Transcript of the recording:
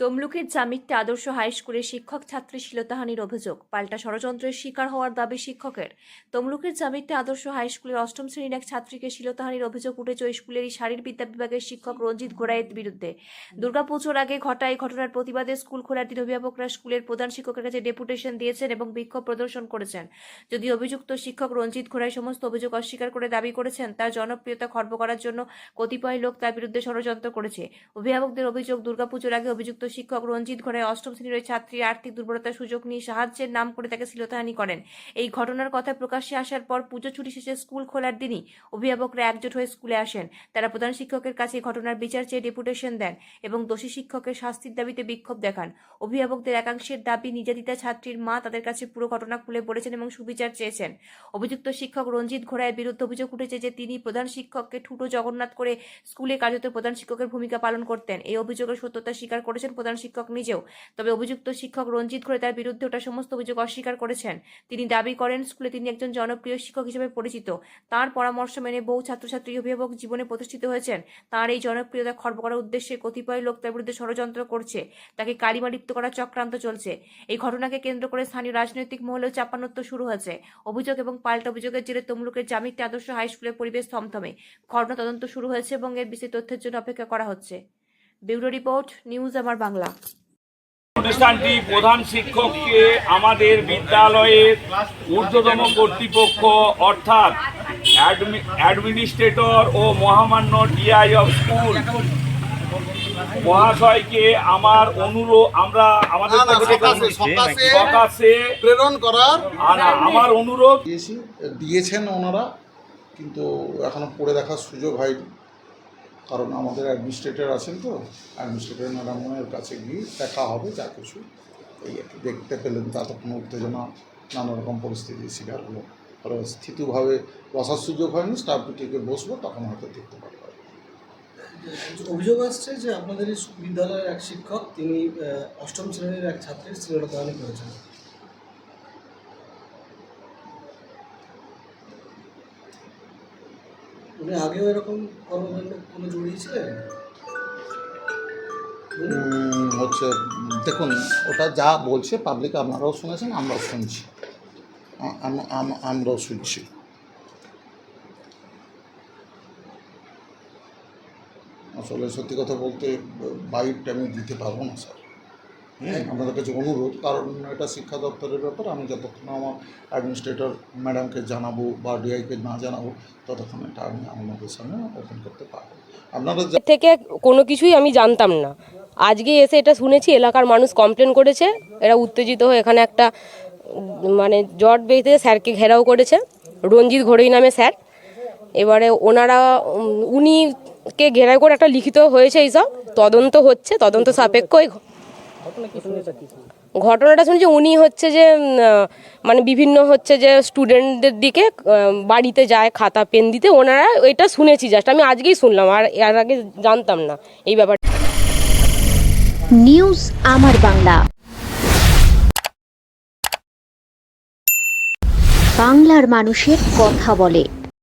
তমলুকের জামিত্তে আদর্শ হাই স্কুলের শিক্ষক ছাত্রী শিলতাহানির অভিযোগ, পাল্টা ষড়যন্ত্রের শিকার হওয়ার দাবি শিক্ষকের। তমলুকের জামিত্তে আদর্শ হাই স্কুলের অষ্টম শ্রেণির এক ছাত্রীকে শিলতাহানির অভিযোগ উঠেছে স্কুলেরই শারীরবিদ্যা বিভাগের শিক্ষক রঞ্জিত ঘোড়াইয়ের বিরুদ্ধে। দুর্গাপুজোর আগে ঘটা এই ঘটনার প্রতিবাদে স্কুল খোলার দিন অভিভাবকরা স্কুলের প্রধান শিক্ষকের কাছে ডেপুটেশন দিয়েছেন এবং বিক্ষোভ প্রদর্শন করেছেন। যদি অভিযুক্ত শিক্ষক রঞ্জিত ঘোড়াই সমস্ত অভিযোগ অস্বীকার করে দাবি করেছেন, তার জনপ্রিয়তা খর্ব করার জন্য কতিপয় লোক তার বিরুদ্ধে ষড়যন্ত্র করেছে। অভিভাবকদের অভিযোগ, দুর্গাপুজোর আগে অভিযুক্ত শিক্ষক রঞ্জিত ঘোড়ায় অষ্টম শ্রেণির ওই ছাত্রীর আর্থিক দুর্বলতার সুযোগ নিয়ে সাহায্যের নাম করে তাকে শ্লীলতাহানি করেন। এই ঘটনার কথা প্রকাশ্যে আসার পর পুজো ছুটি শেষে স্কুল খোলার দিনই অভিভাবকরা একজোট হয়ে স্কুলে আসেন। তারা প্রধান শিক্ষকের কাছে ঘটনার বিচার চেয়ে ডেপুটেশন দেন এবং দোষী শিক্ষকের শাস্তির দাবিতে বিক্ষোভ দেখান। অভিভাবকদের একাংশের দাবি নির্যাতিতা ছাত্রীর মা তাদের কাছে পুরো ঘটনা খুলে পড়েছেন এবং সুবিচার চেয়েছেন। অভিযুক্ত শিক্ষক রঞ্জিত ঘোড়ায় বিরুদ্ধে অভিযোগ উঠেছে যে তিনি প্রধান শিক্ষককে ঠুটো জগন্নাথ করে স্কুলে কার্যত প্রধান শিক্ষকের ভূমিকা পালন করতেন। এই অভিযোগের সত্যতা স্বীকার করেছেন প্রধান শিক্ষক নিজেও। তবে অভিযুক্ত শিক্ষক রঞ্জিত ঘোড়ে তার বিরুদ্ধে ওটা সমস্ত অভিযোগ অস্বীকার করেছেন। তিনি দাবি করেন, স্কুলে তিনি একজন জনপ্রিয় শিক্ষক হিসেবে পরিচিত। তার পরামর্শ মেনে বহু ছাত্রছাত্রী অভিভাবক জীবনে প্রতিষ্ঠিত হয়েছেন। তার এই জনপ্রিয়তা খর্ব করার উদ্দেশ্যে কতিপয় লোক তার বিরুদ্ধে ষড়যন্ত্র করছে। তাকে কালিমালিপ্ত করার চক্রান্ত চলছে। এই ঘটনাকে কেন্দ্র করে স্থানীয় রাজনৈতিক মহলেও চাপানোত্ব শুরু হয়েছে। অভিযোগ এবং পাল্টা অভিযোগের জেরে তমলুকের জামিত্তে আদর্শ হাই স্কুলের পরিবেশ থমথমে। ঘটনা তদন্ত শুরু হয়েছে এবং এর বিশেষ তথ্যের জন্য অপেক্ষা করা হচ্ছে। ব্যুরো রিপোর্ট নিউজ আমার বাংলা। প্রতিষ্ঠানটি প্রধান শিক্ষককে আমাদের বিদ্যালয়ের ঊর্ধ্বতম কর্তৃপক্ষ অর্থাৎ অ্যাডমি- অ্যাডমিনিস্ট্রেটর ও মহামান্য ডিআই অফ স্কুল মহাশয়কে আমার অনুরোধ আমরা আমাদের সকাশে, সকাশে প্রেরণ করার আর আমার অনুরোধ দিয়েছেন ওনারা কিন্তু এখনও পড়ে দেখার সুযোগ হয়নি। কারণ আমাদের অ্যাডমিনিস্ট্রেটর আছেন তো অ্যাডমিনিস্ট্রেটর ম্যাডামের কাছে গিয়ে দেখা হবে যা কিছু। এই কি। দেখতে পেলেন ততক্ষণ উত্তেজনা নানা রকম পরিস্থিতির শিকার হলো। আর স্থিতিভাবে বসার সুযোগ হয়নি স্টাফ মিটিংয়ে বসবো, তখন হয়তো দেখতে পারব অভিযোগ আসছে যে আপনাদের বিদ্যালয়ের এক শিক্ষক, তিনি অষ্টম শ্রেণির এক ছাত্রীর শ্লীলতাহানি করেছেন উনি আগেও এরকম কর্মকাণ্ড কোনো জড়িয়েছিলেন? হচ্ছে, দেখুন, ওটা যা বলছে পাবলিক আপনারাও শুনেছেন, আমরাও শুনছি। আমরাও শুনছি। আসলে সত্যি কথা বলতে বাইকটা আমি দিতে পারব না, স্যার। হ্যাঁ আপনাদের কাছে অনুরোধ, কারণ এটা শিক্ষা দপ্তরের ব্যাপার, আমি যতক্ষণ আমার অ্যাডমিনিস্ট্রেটর ম্যাডামকে জানাব বা ডিআইকে না জানাব, ততক্ষণ এটা আমি আপনাদের সামনে ওপেন করতে পারব। আপনারা থেকে কোনো কিছুই আমি জানতাম না। আজকে এসে এটা শুনেছি, এলাকার মানুষ কমপ্লেন করেছে, এরা উত্তেজিত হয়ে এখানে একটা মানে জট বেঁধে স্যারকে ঘেরাও করেছে, রঞ্জিত ঘড়ই নামে স্যার। এবারে ওনারা উনিকে ঘেরাও করে একটা লিখিত হয়েছে এইসব, তদন্ত হচ্ছে, তদন্ত সাপেক্ষ ঘটনাটা শুনছি উনি হচ্ছে যে মানে বিভিন্ন হচ্ছে যে স্টুডেন্টদের দিকে বাড়িতে যায় খাতা পেন দিতে। ওনারা এটা শুনেছি জাস্ট আমি আজকেই শুনলাম আর এর আগে জানতাম না এই ব্যাপার। নিউজ আমার বাংলা। বাংলার মানুষের কথা বলে।